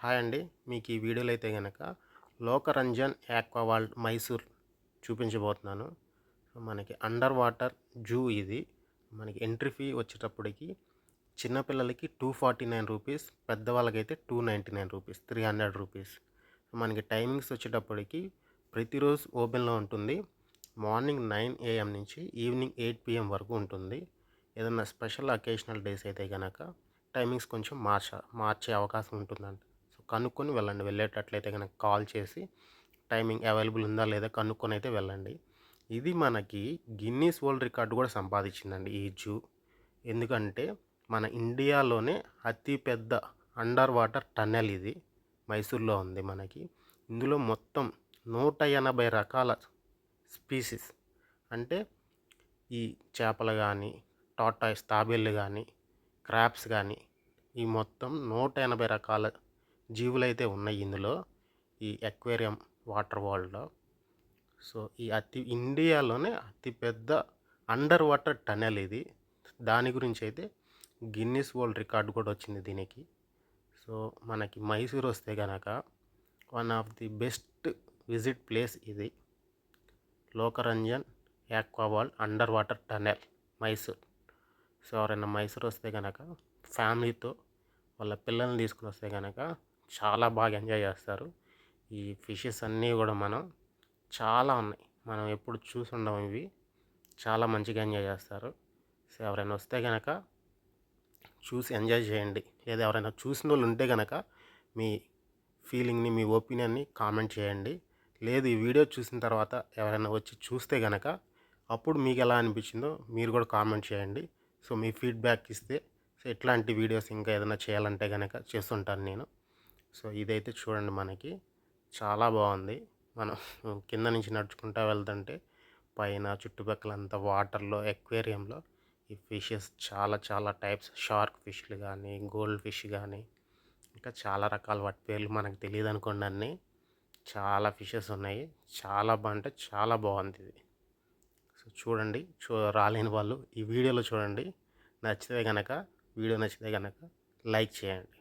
Hi అండి. మీకు ఈ వీడియోలో అయితే కనుక లోకరంజన్ యాక్వా వరల్డ్ మైసూర్ చూపించబోతున్నాను. మనకి అండర్ వాటర్ జూ ఇది. మనకి ఎంట్రీ ఫీ వచ్చేటప్పటికి చిన్నపిల్లలకి two forty nine rupees పెద్దవాళ్ళకైతే two ninety nine rupees three hundred rupees. మనకి టైమింగ్స్ వచ్చేటప్పటికి ప్రతిరోజు ఓపెన్లో ఉంటుంది. మార్నింగ్ నైన్ ఏఎం నుంచి ఈవినింగ్ ఎయిట్ పిఎం వరకు ఉంటుంది. ఏదైనా స్పెషల్ అకేషనల్ డేస్ అయితే కనుక టైమింగ్స్ కొంచెం మార్చ మార్చే అవకాశం ఉంటుందంట. కనుక్కొని వెళ్ళండి. వెళ్ళేటట్లయితే కనుక కాల్ చేసి టైమింగ్ అవైలబుల్ ఉందా లేదా కనుక్కొని అయితే వెళ్ళండి. ఇది మనకి గిన్నీస్ వరల్డ్ రికార్డు కూడా సంపాదించిందండి ఈ జూ. ఎందుకంటే మన ఇండియాలోనే అతిపెద్ద అండర్ వాటర్ టన్నెల్ ఇది. మైసూర్లో ఉంది మనకి. ఇందులో మొత్తం నూట ఎనభై రకాల స్పీసీస్. అంటే ఈ చేపలు కానీ టాటాయిస్ తాబేళ్ళు కానీ క్రాప్స్ కానీ ఈ మొత్తం నూట ఎనభై రకాల జీవులు అయితే ఉన్నాయి ఇందులో ఈ ఎక్వేరియం వాటర్ వరల్డ్లో. సో ఈ అతి ఇండియాలోనే అతిపెద్ద అండర్ వాటర్ టనెల్ ఇది. దాని గురించి అయితే గిన్నిస్ వరల్డ్ రికార్డు కూడా వచ్చింది దీనికి. సో మనకి మైసూర్ వస్తే కనుక one of the best visit place ఇది. Lokranjan aqua world under water tunnel Mysore. So ఎవరైనా మైసూర్ వస్తే కనుక ఫ్యామిలీతో వాళ్ళ పిల్లల్ని తీసుకుని వస్తే కనుక చాలా బాగా ఎంజాయ్ చేస్తారు. ఈ ఫిషెస్ అన్నీ కూడా మనం చాలా ఉన్నాయి. మనం ఎప్పుడు చూసి ఉండము ఇవి. చాలా మంచిగా ఎంజాయ్ చేస్తారు. సో ఎవరైనా వస్తే కనుక చూసి ఎంజాయ్ చేయండి. లేదా ఎవరైనా చూసిన వాళ్ళు ఉంటే కనుక మీ ఫీలింగ్ని మీ ఒపీనియన్ని కామెంట్ చేయండి. లేదు ఈ వీడియో చూసిన తర్వాత ఎవరైనా వచ్చి చూస్తే కనుక అప్పుడు మీకు ఎలా అనిపించిందో మీరు కూడా కామెంట్ చేయండి. సో మీ ఫీడ్బ్యాక్ ఇస్తే సో ఎట్లాంటి వీడియోస్ ఇంకా ఏదైనా చేయాలంటే కనుక చేస్తుంటాను నేను. సో ఇదైతే చూడండి మనకి. చాలా బాగుంది. మనం కింద నుంచి నడుచుకుంటా వెళ్తుంటే పైన చుట్టుపక్కల అంతా వాటర్లో ఎక్వేరియంలో ఈ ఫిషెస్ చాలా చాలా టైప్స్. షార్క్ ఫిష్లు కానీ గోల్డ్ ఫిష్ కానీ ఇంకా చాలా రకాల వాటి పేర్లు మనకు తెలియదు అనుకోండి అన్నీ. చాలా ఫిషెస్ ఉన్నాయి. చాలా బాగుంటే చాలా బాగుంది ఇది. సో చూడండి చూ రాలేని వాళ్ళు ఈ వీడియోలో చూడండి. నచ్చితే కనుక వీడియో నచ్చితే కనుక లైక్ చేయండి.